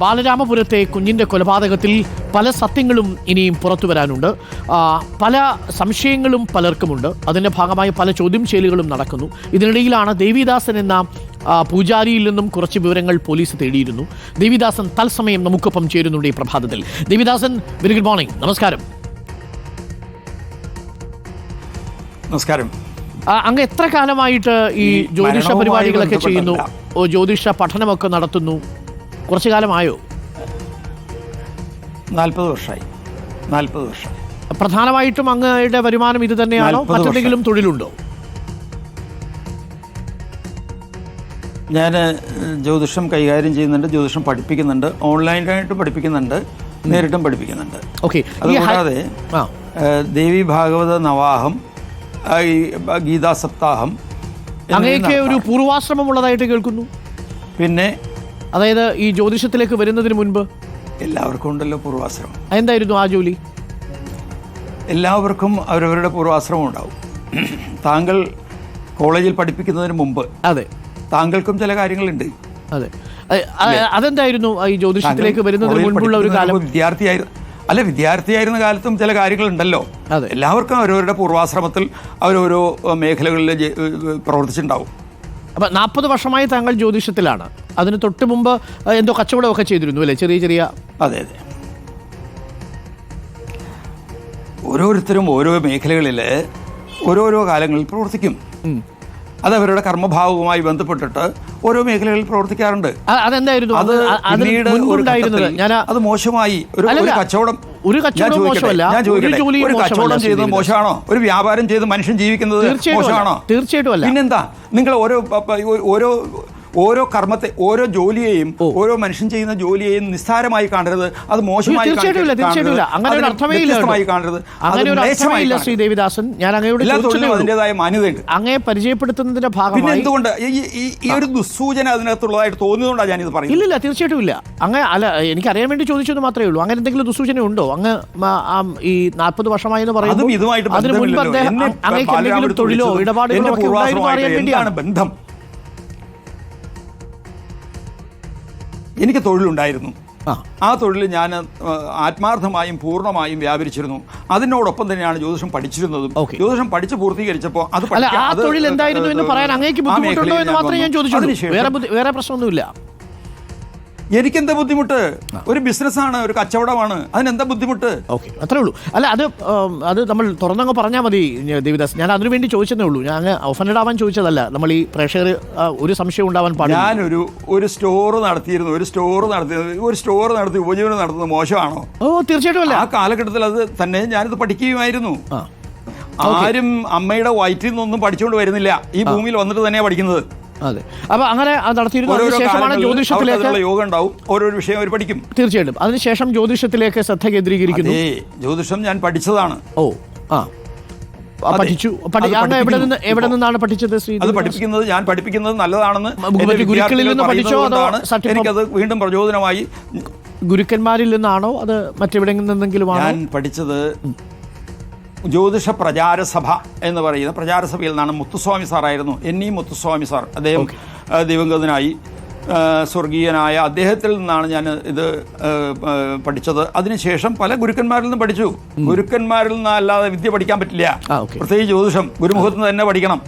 ബാലരാമപുരത്തെ കുഞ്ഞിന്റെ കൊലപാതകത്തിൽ പല സത്യങ്ങളും ഇനിയും പുറത്തു വരാനുണ്ട്. പല സംശയങ്ങളും പലർക്കുമുണ്ട്. അതിന്റെ ഭാഗമായി പല ചോദ്യം ചെയ്യലുകളും നടക്കുന്നു. ഇതിനിടയിലാണ് ദേവിദാസൻ എന്ന പൂജാരിയിൽ നിന്നും കുറച്ച് വിവരങ്ങൾ പോലീസ് തേടിയിരുന്നു. ദേവിദാസൻ തത്സമയം നമുക്കൊപ്പം ചേരുന്നുണ്ട് ഈ പ്രഭാതത്തിൽ. ദേവിദാസൻ വെരി ഗുഡ് മോർണിംഗ് നമസ്കാരം. നമസ്കാരം. അങ്ങ് എത്ര കാലമായിട്ട് ഈ ജ്യോതിഷ പരിപാടികളൊക്കെ ചെയ്യുന്നു? ജ്യോതിഷ പഠനമൊക്കെ നടത്തുന്നു. കുറച്ചു കാലമായോ നാൽപ്പത് വർഷമായി. നാൽപ്പത് വർഷം. പ്രധാനമായിട്ടും അങ്ങയുടെ വരുമാനം ഇത് തന്നെയാണോ? 40 മറ്റെന്തെങ്കിലും തൊഴിലുണ്ടോ? ഞാൻ ജ്യോതിഷം കൈകാര്യം ചെയ്യുന്നുണ്ട് ജ്യോതിഷം പഠിപ്പിക്കുന്നുണ്ട് ഓൺലൈനായിട്ടും പഠിപ്പിക്കുന്നുണ്ട് നേരിട്ടും പഠിപ്പിക്കുന്നുണ്ട്. ഓക്കെ. അതുകൂടാതെ ദേവി ഭാഗവത നവാഹം ഗീതാ സപ്താഹം അങ്ങനെയൊക്കെ ഒരു. പൂർവാശ്രമം ഉള്ളതായിട്ട് കേൾക്കുന്നു? പിന്നെ അതായത് ഈ ജ്യോതിഷത്തിലേക്ക് വരുന്നതിന് മുൻപ്? എല്ലാവർക്കും ഉണ്ടല്ലോ പൂർവാശ്രമം. എന്തായിരുന്നു ആ ജോലി? എല്ലാവർക്കും അവരവരുടെ പൂർവാശ്രമം ഉണ്ടാവും. താങ്കൾ കോളേജിൽ പഠിപ്പിക്കുന്നതിന് മുമ്പ് അതെ. താങ്കൾക്കും ചില കാര്യങ്ങളുണ്ട്. അതെ. അ- അതെന്തായിരുന്നു ഈ ജ്യോതിഷത്തിലേക്ക് വരുന്നതിന് കോളേജിൽ മുൻപുള്ള ഒരു കാലം? മുമ്പ് വിദ്യാർത്ഥിയായിരുന്നു അല്ല വിദ്യാർത്ഥിയായിരുന്ന കാലത്തും ചില കാര്യങ്ങളുണ്ടല്ലോ. അതെ. എല്ലാവർക്കും അവരവരുടെ പൂർവാശ്രമത്തിൽ അവരോരോ മേഖലകളിൽ ജെ- പ്രവർത്തിച്ചിട്ടുണ്ടാവും. അപ്പൊ നാൽപ്പത് വർഷമായി താങ്കൾ ജ്യോതിഷത്തിലാണ്. അതിന് തൊട്ട് മുമ്പ് എന്തോ കച്ചവടമൊക്കെ ചെയ്തിരുന്നു അല്ലേ? ചെറിയ ചെറിയ അതെ അതെ. ഓരോരുത്തരും ഓരോ മേഖലകളിൽ ഓരോരോ കാലങ്ങളിൽ പ്രവർത്തിക്കും. അത് അവരുടെ കർമ്മഭാവവുമായി ബന്ധപ്പെട്ടിട്ട് ഓരോ മേഖലകളിൽ പ്രവർത്തിക്കാറുണ്ട്. അതെന്തായിരുന്നു? അത് അത് പിന്നീട് മോശമായി ഒരു കച്ചവടം ഒരു കച്ചവടം മോശമല്ല. ഞാൻ ഒരു ചോദിക്കട്ടെ, ജോലിയും ഒരു കച്ചവടം ചെയ്തത് മോശമാണോ? ഒരു വ്യാപാരം ചെയ്ത് മനുഷ്യൻ ജീവിക്കുന്നത് മോശമാണോ? തീർച്ചയായിട്ടും. പിന്നെന്താ? നിങ്ങൾ ഓരോ ഓരോ ഓരോ കർമ്മത്തെ ഓരോ ജോലിയെയും ഓരോ മനുഷ്യൻ ചെയ്യുന്ന ജോലിയെയും നിസ്സാരമായി കാണരുത്. അത് മോശമായി വ്യത്യസ്തമായി കാണരുത്. ശ്രീ ദേവിദാസൻ. ഞാൻ അങ്ങയോട്. അതിന്റെതായ മാന്യതയുണ്ട്. അങ്ങയെ പരിചയപ്പെടുത്തുന്നതിന്റെ പിന്നെ ഭാഗമായി എന്തുകൊണ്ട്? ഈ- ഒരു ദുസ്സൂചന അതിനകത്തുള്ളതായിട്ട് തോന്നിയതുകൊണ്ടാണ് ഞാനിത് പറയുന്നത്. ഇല്ല തീർച്ചയായിട്ടും ഇല്ല. അങ്ങനെ അല്ല എനിക്ക് അറിയാൻ വേണ്ടി ചോദിച്ചത് മാത്രമേ ഉള്ളൂ. അങ്ങനെ എന്തെങ്കിലും ദുസ്സൂചന ഉണ്ടോ? അങ്ങ് ഈ നാൽപ്പത് വർഷമായി എന്ന് പറയുന്നത് അതിന് മുൻപ്. അദ്ദേഹം അങ്ങേക്ക് എന്തെങ്കിലും തൊഴിലോ ഇടപാടുകളോ അറിയാൻ വേണ്ടിയാണ്. ബന്ധം? എനിക്ക് തൊഴിലുണ്ടായിരുന്നു. ആ. ആ തൊഴിൽ ഞാൻ ആത്മാർത്ഥമായും പൂർണമായും വ്യാപരിച്ചിരുന്നു. അതിനോടൊപ്പം തന്നെയാണ് ജ്യോതിഷം പഠിച്ചിരുന്നതും. ജ്യോതിഷം പഠിച്ച് പൂർത്തീകരിച്ചപ്പോൾ അത് അല്ല ആ തൊഴിൽ എന്തായിരുന്നു എന്ന് പറയാൻ അങ്ങേക്ക് ബുദ്ധിമുട്ടുണ്ടോ എന്ന് മാത്രമേ ഞാൻ വന്നു. അതിനുശേഷം വേറെ പ്രശ്നമൊന്നുമില്ല. എനിക്കെന്താ ബുദ്ധിമുട്ട്? ഒരു ബിസിനസ്സാണ് ഒരു കച്ചവടമാണ്. അതിനെന്താ ബുദ്ധിമുട്ട്? ഓക്കെ അത്രേ ഉള്ളൂ. അല്ല അത് അത് നമ്മൾ തുറന്നങ്ങ് പറഞ്ഞാൽ മതി ദേവിദാസ്. ഞാൻ അതിനു വേണ്ടി ചോദിച്ചതേ ഉള്ളൂ. ഞാൻ അങ്ങ് ഒഫൻഡഡ് ആവാൻ ചോദിച്ചതല്ല. നമ്മൾ ഈ പ്രേക്ഷകർ ഒരു സംശയം ഉണ്ടാവാൻ പാടില്ല. ഞാനൊരു ഒരു സ്റ്റോർ നടത്തിയിരുന്നു ഒരു സ്റ്റോർ നടത്തിയിരുന്നു ഒരു സ്റ്റോർ നടത്തി ഉപജീവനം നടത്തുന്നത് മോശമാണോ? ഓ തീർച്ചയായിട്ടും അല്ല. ആ കാലഘട്ടത്തിൽ അത് തന്നെ ഞാനിത് പഠിക്കുകയുമായിരുന്നു. ആരും അമ്മയുടെ വയറ്റിൽ നിന്നൊന്നും പഠിച്ചുകൊണ്ട് വരുന്നില്ല. ഈ ഭൂമിയിൽ വന്നിട്ട് തന്നെയാണ് പഠിക്കുന്നത്. അതെ. അപ്പൊ അങ്ങനെ നടത്തിയിരുന്നു. അതിനുശേഷമാണ് ജ്യോതിഷത്തിലേക്ക് യോഗം ഉണ്ടാവും ഓരോ വിഷയം അവർ പഠിക്കും. തീർച്ചയായിട്ടും. അതിനുശേഷം ജ്യോതിഷത്തിലേക്ക് ശ്രദ്ധ കേന്ദ്രീകരിക്കുന്നു. ജ്യോതിഷം ഞാൻ പഠിച്ചതാണ്. ഓ ആ. പഠിച്ചു. പഠി- എവിടെ നിന്ന് എവിടെ നിന്നാണ് പഠിച്ചത് ശ്രീ അത്? പഠിപ്പിക്കുന്നത് ഞാൻ പഠിപ്പിക്കുന്നത് നല്ലതാണെന്ന് ഗുരുക്കളിൽ നിന്ന് പഠിച്ചോ എനിക്കത് വീണ്ടും പ്രചോദനമായി. ഗുരുക്കന്മാരിൽ നിന്നാണോ? അത് മറ്റെവിടെ നിന്നെങ്കിലും ഞാൻ പഠിച്ചത് ജ്യോതിഷ പ്രചാരസഭ എന്ന് പറയുന്ന പ്രചാരസഭയിൽ നിന്നാണ് മുത്തുസ്വാമി സാറായിരുന്നു. എൻ ഇ മുത്തുസ്വാമി സാർ അദ്ദേഹം ദിവംഗതനായി സ്വർഗീയനായ അദ്ദേഹത്തിൽ നിന്നാണ് ഞാൻ ഇത് പഠിച്ചത്. അതിനുശേഷം പല ഗുരുക്കന്മാരിൽ നിന്നും പഠിച്ചു. ഗുരുക്കന്മാരിൽ നിന്നല്ലാതെ വിദ്യ പഠിക്കാൻ പറ്റില്ല. പ്രത്യേകിച്ച് ജ്യോതിഷം ഗുരുമുഖത്ത് നിന്ന് തന്നെ പഠിക്കണം.